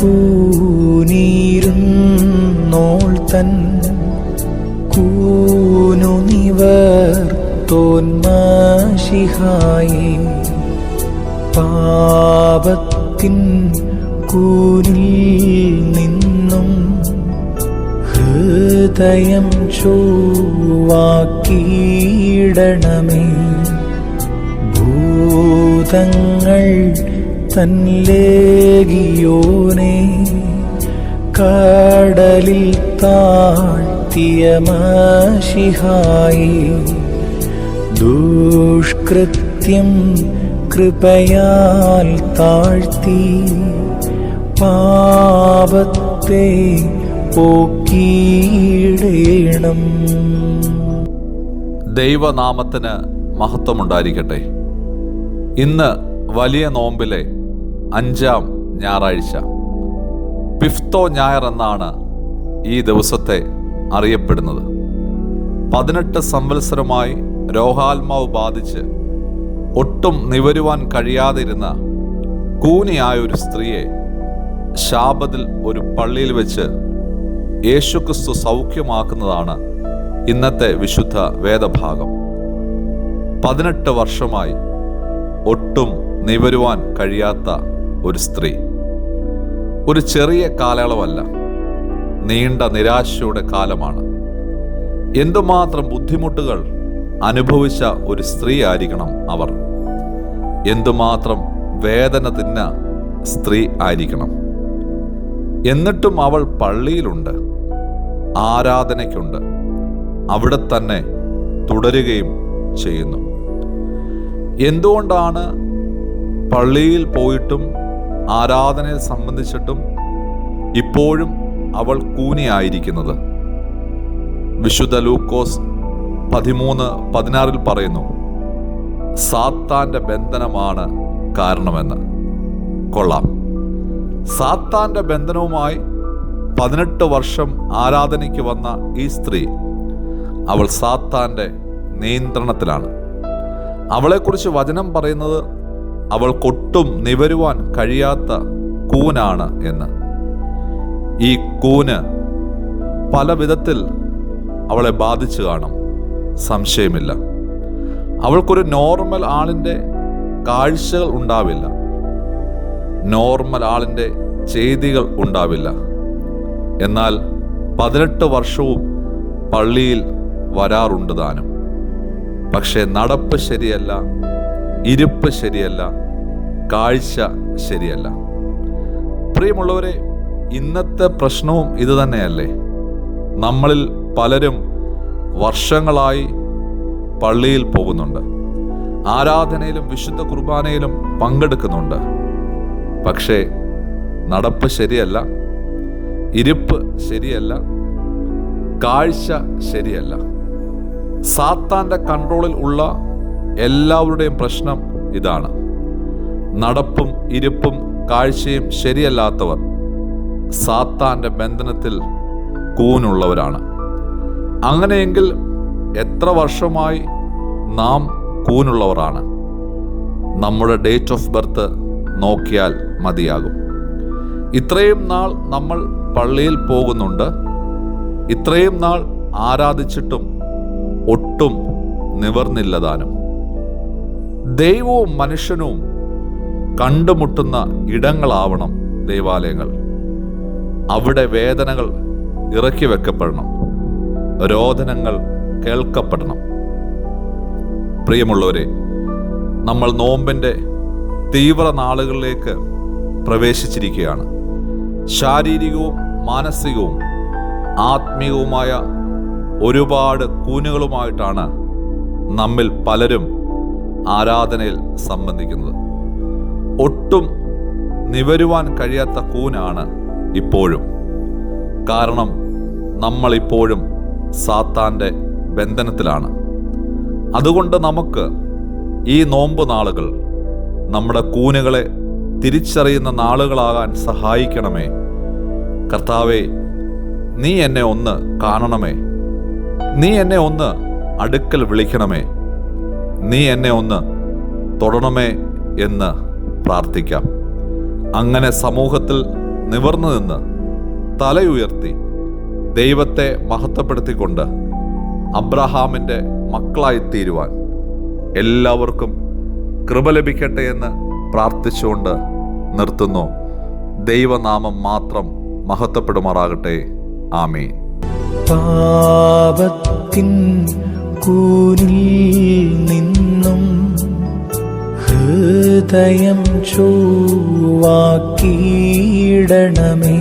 കൂനീരുന്നോൾ തൻ കൂനു നിവർ തോന്മാഷിഹായി പാപത്തിൻ കൂനിൽ നിന്നും ഹൃദയം ചൊവ്വാക്കിയിടണമേ. ഭൂതങ്ങൾ തന്നിലേകിയോനെ കടലിൽ താഴ്ത്തിയ മാഷിഹായി. ദുഷ്കൃത്യം കൃപയാൽ താഴ്ത്തി പാപത്തെ പോക്കിയിടേണം. ദൈവനാമത്തിന് മഹത്വമുണ്ടായിരിക്കട്ടെ. ഇന്ന് വലിയ നോമ്പിലെ അഞ്ചാം ഞായറാഴ്ച. പിഫ്തോ ഞായർ എന്നാണ് ഈ ദിവസത്തെ അറിയപ്പെടുന്നത്. പതിനെട്ട് സംവത്സരമായി രോഹാത്മാവ് ബാധിച്ച് ഒട്ടും നിവരുവാൻ കഴിയാതിരുന്ന കൂനിയായ ഒരു സ്ത്രീയെ ശാപത്തിൽ ഒരു പള്ളിയിൽ വെച്ച് യേശുക്രിസ്തു സൗഖ്യമാക്കുന്നതാണ് ഇന്നത്തെ വിശുദ്ധ വേദഭാഗം. പതിനെട്ട് വർഷമായി ഒട്ടും നിവരുവാൻ കഴിയാത്ത ഒരു സ്ത്രീ. ഒരു ചെറിയ കാലയളവല്ല നീണ്ട നിരാശയുടെ കാലമാണ്. എന്തുമാത്രം ബുദ്ധിമുട്ടുകൾ അനുഭവിച്ച ഒരു സ്ത്രീ ആയിരിക്കണം അവർ. എന്തുമാത്രം വേദന തിന്ന സ്ത്രീ ആയിരിക്കണം. എന്നിട്ടും അവൾ പള്ളിയിലുണ്ട് ആരാധനയ്ക്കുണ്ട് അവിടെ തന്നെ തുടരുകയും ചെയ്യുന്നു. എന്തുകൊണ്ടാണ് പള്ളിയിൽ പോയിട്ടും ആരാധനയിൽ സംബന്ധിച്ചിട്ടും ഇപ്പോഴും അവൾ കൂനിയായിരിക്കുന്നത്. വിശുദ്ധ ലൂക്കോസ് പതിമൂന്ന് പതിനാറിൽ പറയുന്നു സാത്താന്റെ ബന്ധനമാണ് കാരണമെന്ന്. കൊള്ളാം. സാത്താന്റെ ബന്ധനവുമായി പതിനെട്ട് വർഷം ആരാധനയ്ക്ക് വന്ന ഈ സ്ത്രീ അവൾ സാത്താന്റെ നിയന്ത്രണത്തിലാണ്. അവളെക്കുറിച്ച് വചനം പറയുന്നത് അവൾക്കൊട്ടും നിവരുവാൻ കഴിയാത്ത കൂനാണ് എന്ന്. ഈ കൂന് പല വിധത്തിൽ അവളെ ബാധിച്ചു കാണും. സംശയമില്ല. അവൾക്കൊരു നോർമൽ ആളിന്റെ കാഴ്ചകൾ ഉണ്ടാവില്ല. നോർമൽ ആളിന്റെ ചെയ്തികൾ ഉണ്ടാവില്ല. എന്നാൽ പതിനെട്ട് വർഷവും പള്ളിയിൽ വരാറുണ്ട് താനും. പക്ഷേ നടപ്പ് ശരിയല്ല. ഇരിപ്പ് ശരിയല്ല കാഴ്ച ശരിയല്ല. പ്രിയമുള്ളവരെ ഇന്നത്തെ പ്രശ്നവും ഇത് തന്നെയല്ലേ? നമ്മളിൽ പലരും വർഷങ്ങളായി പള്ളിയിൽ പോകുന്നുണ്ട്. ആരാധനയിലും വിശുദ്ധ കുർബാനയിലും പങ്കെടുക്കുന്നുണ്ട്. പക്ഷേ നടപ്പ് ശരിയല്ല ഇരിപ്പ് ശരിയല്ല കാഴ്ച ശരിയല്ല. സാത്താന്റെ കൺട്രോളിൽ ഉള്ള എല്ലാവരുടെയും പ്രശ്നം ഇതാണ്. നടപ്പും ഇരിപ്പും കാഴ്ചയും ശരിയല്ലാത്തവർ സാത്താന്റെ ബന്ധനത്തിൽ കൂനുള്ളവരാണ്. അങ്ങനെയെങ്കിൽ എത്ര വർഷമായി നാം കൂനുള്ളവരാണ്? നമ്മുടെ ഡേറ്റ് ഓഫ് ബർത്ത് നോക്കിയാൽ മതിയാകും. ഇത്രയും നാൾ നമ്മൾ പള്ളിയിൽ പോകുന്നുണ്ട്. ഇത്രയും നാൾ ആരാധിച്ചിട്ടും ഒട്ടും നിവർന്നില്ലതാനും ദൈവവും മനുഷ്യനും കണ്ടുമുട്ടുന്ന ഇടങ്ങളാവണം ദൈവാലയങ്ങൾ. അവിടെ വേദനകൾ ഇറക്കി വെക്കപ്പെടണം. രോദനങ്ങൾ കേൾക്കപ്പെടണം. പ്രിയമുള്ളവരെ നമ്മൾ നോമ്പിന്റെ തീവ്ര നാളുകളിലേക്ക് പ്രവേശിച്ചിരിക്കുകയാണ്. ശാരീരികവും മാനസികവും ആത്മീയവുമായ ഒരുപാട് കൂനുകളുമായിട്ടാണ് നമ്മിൽ പലരും ആരാധനയിൽ സംബന്ധിക്കുന്നത്. ഒട്ടും നിവരുവാൻ കഴിയാത്ത കൂനാണ് ഇപ്പോഴും. കാരണം നമ്മളിപ്പോഴും സാത്താന്റെ ബന്ധനത്തിലാണ്. അതുകൊണ്ട് നമുക്ക് ഈ നോമ്പ് നാളുകൾ നമ്മുടെ കൂനുകളെ തിരിച്ചറിയുന്ന നാളുകളാകാൻ സഹായിക്കണമേ. കർത്താവെ നീ എന്നെ ഒന്ന് കാണണമേ. നീ എന്നെ ഒന്ന് അടുക്കൽ വിളിക്കണമേ. നീ എന്നെ ഒന്ന് തൊടണമേ എന്ന് പ്രാർത്ഥിക്കാം. അങ്ങനെ സമൂഹത്തിൽ നിവർന്നു നിന്ന് തലയുയർത്തി ദൈവത്തെ മഹത്വപ്പെടുത്തിക്കൊണ്ട് അബ്രഹാമിന്റെ മക്കളായിത്തീരുവാൻ എല്ലാവർക്കും കൃപ ലഭിക്കട്ടെ എന്ന് പ്രാർത്ഥിച്ചുകൊണ്ട് നിർത്തുന്നു. ദൈവനാമം മാത്രം മഹത്വപ്പെടുമാറാകട്ടെ. ആമീൻ. പാപത്തിൻ നിന്നും ഹൃദയം ചൊവ്വാക്കിയിടണമേ.